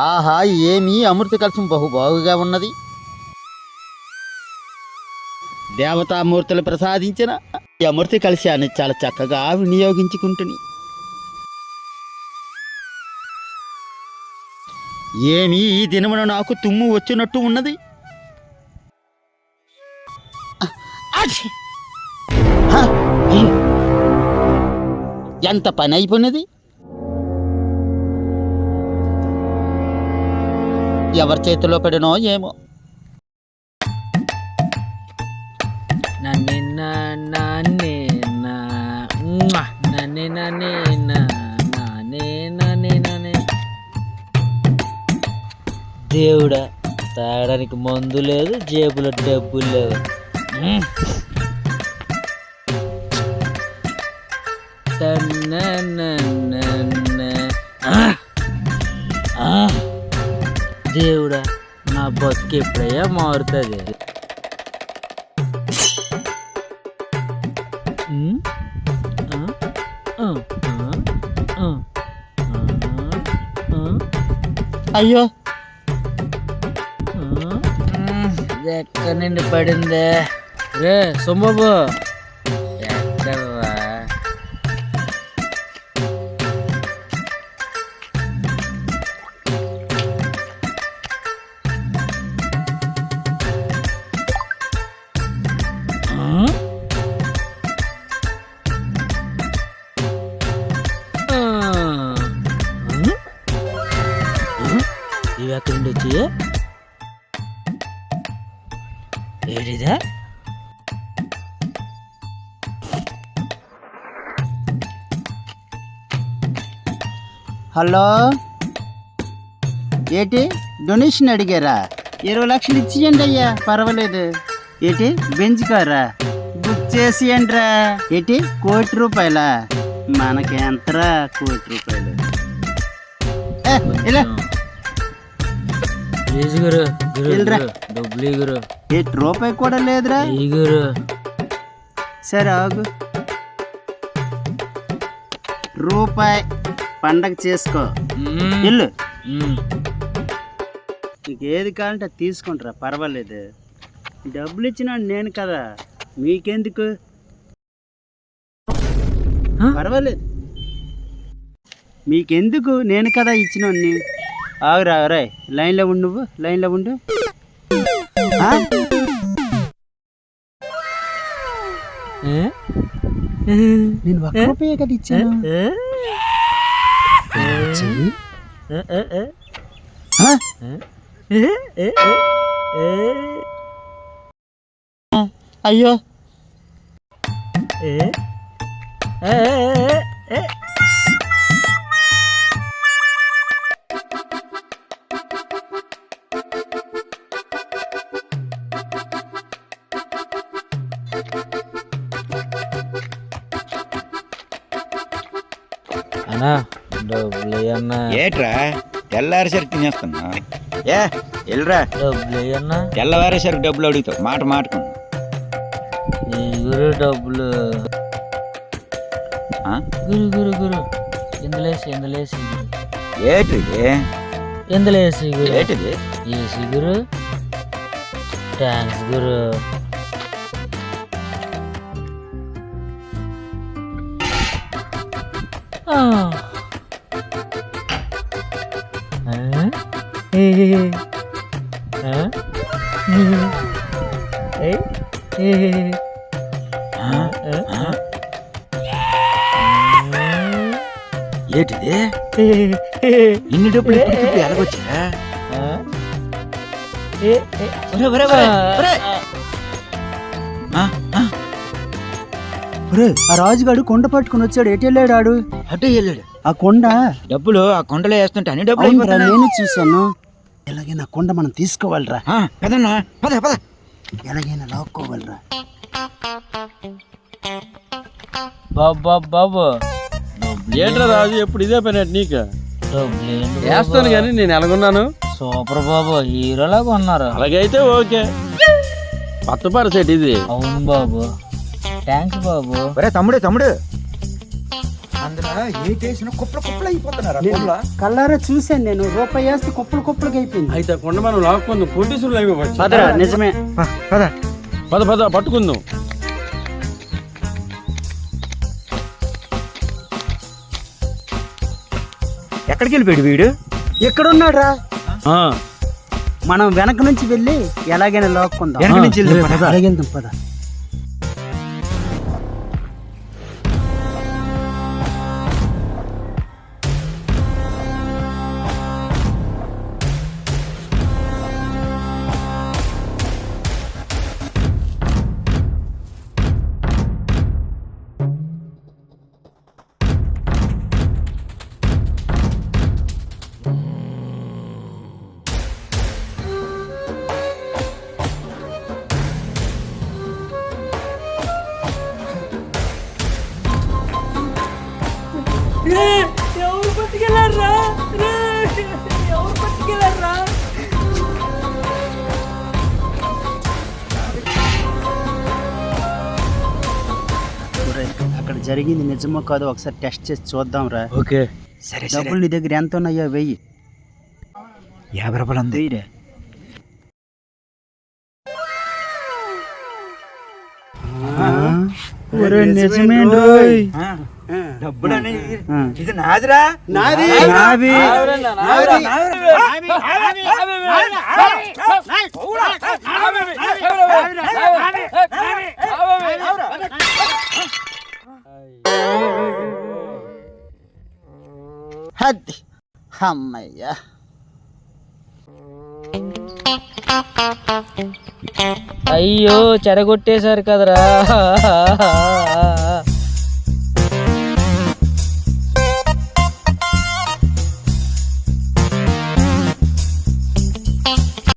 ఆహా ఏమీ అమృత కలశం బహుబాగుగా ఉన్నది. దేవతామూర్తులు ప్రసాదించిన ఈ అమృత కలశాన్ని చాలా చక్కగా వినియోగించుకుంటుని. ఏమీ ఈ దినమున నాకు తుమ్ము వచ్చినట్టు ఉన్నది? ఎంత పని అయిపోయినది? ఎవరి చేతిలో పడినో ఏమో. దేవుడా తాగడానికి మందు లేదు జేబులో డబ్బులు లేవు. మ్మ్. నా బతుకు ఎప్పుడయ్యా మారుతుంది ఉమ్, ఆ, ఆ, ఆ, ఆ, ఆ, అయ్యో ఆ. ఇది ఎక్కడి నుండి పడిందే రే సొమ్మబాబు ఎక్కడ్రా ఇవి ఎక్కడి హలో? ఏటి? డొనేషన్ అడిగారా? ఇరవై లక్షలు ఇచ్చేయండి అయ్యా పర్వాలేదు. ఏటి? బెంచ్ కారా? బుక్ చేసియండిరా. ఏటి? కోటి రూపాయల? మనకి ఎంతరా కోటి రూపాయలు? ఏ, ఇలా. ప్లీజ్ గురు గురు వెళ్ళరా. గురు, డబ్బులు ఇయ్యి గురు ఏటి రూపాయి కూడా లేదురా. గురు సరే ఆగు. రూపాయి పండగ చేసుకో. మ్మ్. ఇల్లు. మ్మ్. నీకు ఏది కావాలంటే అది తీసుకుంటారా పర్వాలేదు. డబ్బులు ఇచ్చిన నేను కదా. మీకెందుకు? పర్వాలేదు. మీకెందుకు? నేను కదా ఇచ్చినోన్ని. ఆగురా రాయ్ లైన్లో ఉండు నువ్వు లైన్లో ఉండు? నేను ఒక్క రూపాయే కదా ఇచ్చాను ఏ? చెయ్యి. ఏ? ఏ? ఏ? ఆ? ఏ? ఏ? ఏ? అయ్యో ఏ? ఏ? ఏ? అన్నా? డబ్బులు అన్నా ఏట్రా? తెల్లారేసరికి తినేస్తున్నా. ఏ వెళ్ళరా డబ్బులు అన్నా తెల్లవారేసరికి డబ్బులు అడుగుతావు. మాట మాటకు గురు డబ్బులు? గురు గురు గురు. ఇందులేసి ఇందులేసి. గురు ఏటిది ఇందులేసి గురు. ఏటిది ఏసి గురు. థ్యాంక్స్ గురు. ఆ. ఏటిది? ఇన్ని డబ్బులు ఎలాగొచ్చా రాజుగాడు కొండ పట్టుకుని వచ్చాడు. ఎటు వెళ్ళాడు ఆడు అటే వెళ్ళాడు. ఆ కొండ? డబ్బులు ఆ కొండలో వేస్తుంటే అన్ని డబ్బులు అవునరా అయిపోతున్నాయి. నేను చూశాను. ఎలాగైనా కొండ మనం తీసుకోవాలిరా. ఆ, పదన్నా పద పద. ఎలాగైనా లాక్కోవాలిరా. బాబు బాబు. బాబు ఏంట్రా రాజు ఎప్పుడు ఇదే పని నీకు? వేస్తాను కానీ నేను ఎలాగున్నాను? సూపర్ బాబు హీరోలాగా ఉన్నారు. అలాగైతే ఓకే. కొత్త పరిసెట్ ఇది. అవును బాబు. థ్యాంక్స్ బాబు. ఒరే తమ్ముడు తమ్ముడు. అందులో ఏటేసిన కుప్పలు కుప్పలు అయిపోతున్నారా? నేను కల్లారా చూశాను నేను. రూపాయి వేస్తే కుప్పలు కుప్పలుగా అయిపోయింది. అయితే కొండ మనం లాక్కుందాం. అయిపోవచ్చు పదరా నిజమే. పద పద. పద పట్టుకుందాం. ఎక్కడికి వెళ్ళిపోయాడు వీడు? ఎక్కడున్నాడు ఆ, మనం వెనక నుంచి వెళ్ళి ఎలాగైనా లాక్కుందాం. వెనక నుంచి పద. వెళ్దాం పద. జరిగింది నిజమో కాదో ఒకసారి టెస్ట్ చేసి చూద్దాం రా ఓకే సరే సరే డబ్బులు నీ దగ్గర ఎంత ఉన్నాయో వెయ్యి యాభై రూపాయలు ఉంది వెయ్యిరా డబ్బులు అనేది. ఇది నాదిరా నాది. హద్ది అమ్మయ్యా. అయ్యో చెరగొట్టేశారు కదరా.